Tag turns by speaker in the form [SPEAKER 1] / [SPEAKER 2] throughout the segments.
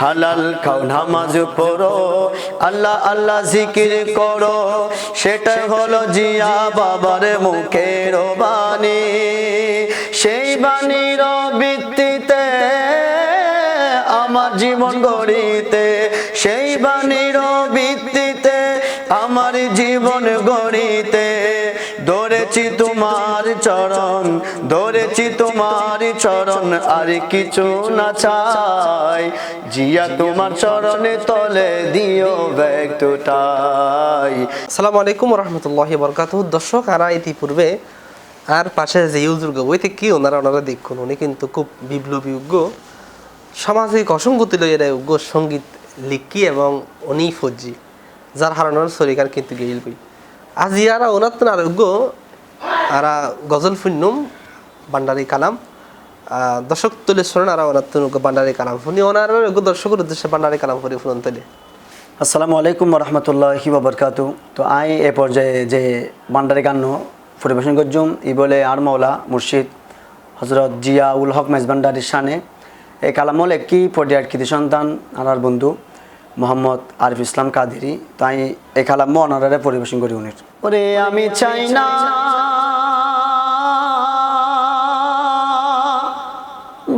[SPEAKER 1] হালাল খাও নামাজ পড়ো, আল্লাহ আল্লাহ জিকির করো সেটা হলো জিয়া বাবার মুখের বাণী। সেই বাণীর ভিত্তিতে আমার জীবন গড়িতে, সেই বাণীর ভিত্তিতে আমার জীবন গড়িতে। ধরেছি তোমার চরণ, ধরেছি তোমার চরণ, আর কিছু না চাই। জিয়া তোমার চরণে তলে দিও ব্যক্তটাই
[SPEAKER 2] আসসালামু আলাইকুম রহমতুল্লাহ বরকাত দর্শক, আরা ইতিপূর্বে আর পাশে যে ইউজুর্গ বইতে কি ওনারা ওনারা দেখুন, উনি কিন্তু খুব বিপ্লবীজ্ঞ সামাজিক অসঙ্গতি লইয়া উগ্র সংগীত লিখি এবং উনি ফজ্জি যার হারানোর শরীর কিন্তু গেইল আজ ইয়ারা ওনার তো আরোগ্য আরা গজল ফুন্নুম বান্ডারি কালাম। দর্শক তুলে শোনেন আর ওনার তো বান্ডারি কালাম শুনি ওনার দর্শকের উদ্দেশ্যে বান্ডারি কালাম ফুরি ফুরন তুলে।
[SPEAKER 1] আসসালামু আলাইকুম রহমতুল্লাহি বাবরকাত তো আই এ পর্যায়ে যে বান্ডারি গান পরিবেশন করছুম ই বলে আর মৌলা মুর্শিদ হজরত জিয়া উল হক মেজবান্ডারির শানে। এই কালামল একই পর্যায়ের কৃতি সন্তান আনার বন্ধু মোহাম্মদ আরিফ ইসলাম কাদেরি। তাই এই কালাম অনারারে পরিবেশন করি উনির। ওরে আমি চাই না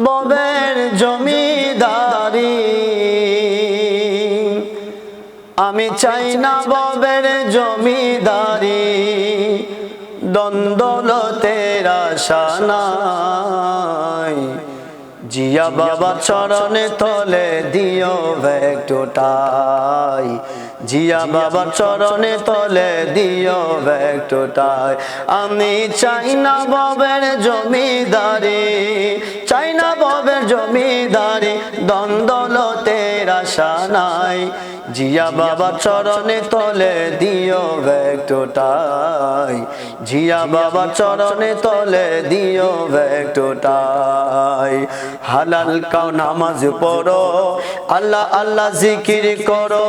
[SPEAKER 1] ববের জমিদারি। আমি চাই না ববের জমিদারি। দ্বন্দ্বলতের আশা নাই। জিয়া বাবা চরণে তলে দিও ভেক্টোটাই জিয়া বাবা চরণে তলে দিও ভেক্টোটাই আমি চাই না ববের জমিদারি, চাই না ববের জমিদারি দ্বন্দ্বলতের আশা নাই। জিয়া বাবা চরণে তলে দিও ভেক্টোটাই জিয়া বাবা চরণে তলে দিও ভেক্টোটাই হালাল কাও নামাজ পড়ো, আল্লাহ আল্লাহ জিকির করো।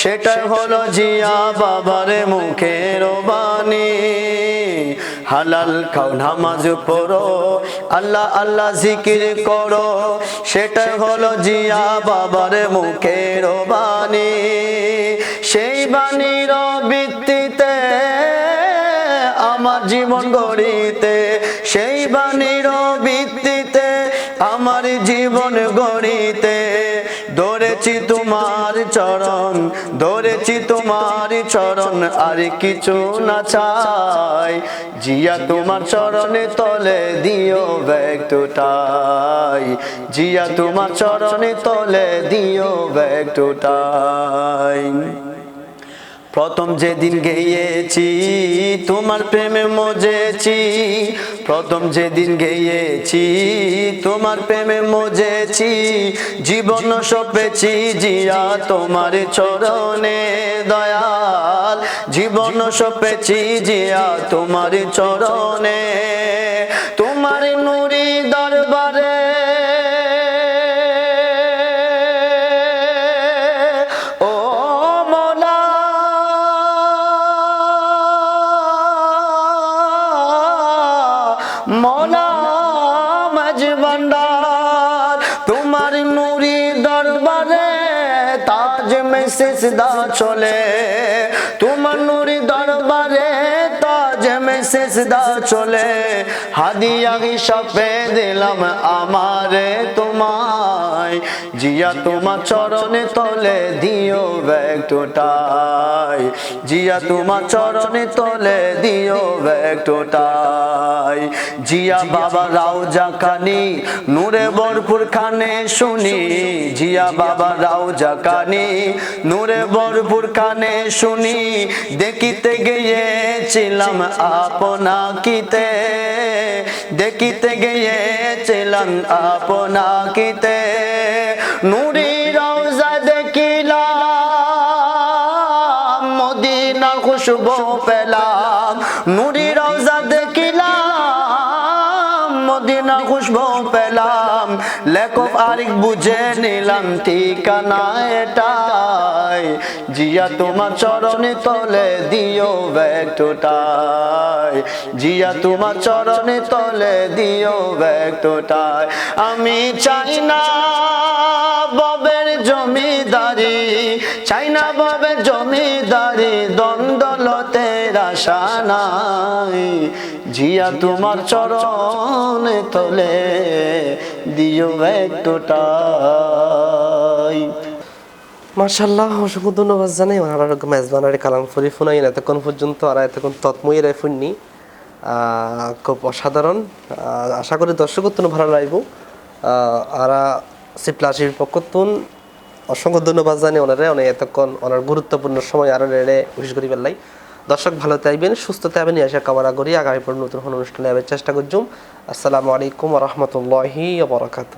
[SPEAKER 1] সেটাই হলো জিয়া বাবার মুখের বাণী। হালাল খাও, নামাজ পড়ো, আল্লাহ আল্লাহ জিকির করো। সেটাই হলো জিয়া বাবার মুখের বাণী। সেই বাণীর ভিত্তিতে আমার জীবন গড়িতে, সেই বাণীর জীবন গড়িতে। ধরেছি তোমার চরণ, ধরেছি তোমার চরণ, আর কিছু না চাই। জিয়া তোমার চরণে তলে দিও ব্যক্তটাই জিয়া তোমার চরণে তলে দিও ব্যক্তটাই প্রথম যেদিন গেয়েছি, তোমার প্রেমে মজেছি। প্রথম যেদিন গেয়েছি, তোমার প্রেমে মজেছি। জীবন সপেছি জিয়া তোমার চরণে দয়াল। জীবন সপেছি জিয়া তোমার চরণে। তোমার নুরি সিজদা চলে। সিজদা চলে। হাদিয়া হিসাবে দিলাম আমারে তোমায়। জিয়া তোমার চরণে তলে দিও ব্যক্তটাই। জিয়া তোমার চরণে তলে দিও ব্যক্তটাই। জিয়া বাবা রাও জাকানি, নূরে বরপুর খানে শুনি। জিয়া বাবা রাও জাকানি, নূরে বরপুর খানে শুনি। দেখিতে গিয়েছিলাম আপনাকিতে দেখিতে গিয়েছিলাম আপনাকিতে নুরি রওজা দেখিলাম, মদিনা খুশবু পেলাম। নুরি রওজা দেখিলাম, মদিনা খুশবু পেলাম। লেখক আরিক বুঝে নিলাম ঠিকানা এটাই। জিয়া তোমার চরণে তলে দিও ব্যক্তটাই জিয়া তোমার চরণে তলে দিও ব্যক্তটাই আমি চাই না ববের জমিদারি, চাই না ববের জমিদারি দ্বন্দ্বলতের আশা নাই। জিয়া তোমার চরণে তলে। দিও ব্যক্তটাই
[SPEAKER 2] মার্শাল্লাহ অসংখ্য ধন্যবাদ জানাই। ওনারা মেজবানারে কালাম ফরি ফুনাই এতক্ষণ পর্যন্ত আর এতক্ষণ তৎময়ের ফুননি। খুব অসাধারণ। আশা করি দর্শকত্ব ভালো লাগবো। আর সিপ্লাসির পক্ষতুন অসংখ্য ধন্যবাদ জানি ওনারে। অনেক এতক্ষণ ওনার গুরুত্বপূর্ণ সময় আরও রেড়ে বিশেষ করি পেলাই দর্শক ভালো থাকবেন, সুস্থ থাকবেন, আশা কামনা করি আগামী পর নতুন অনুষ্ঠানে চেষ্টা করছুম আসসালামু আলাইকুম রহমতুল্লাহি বরকাত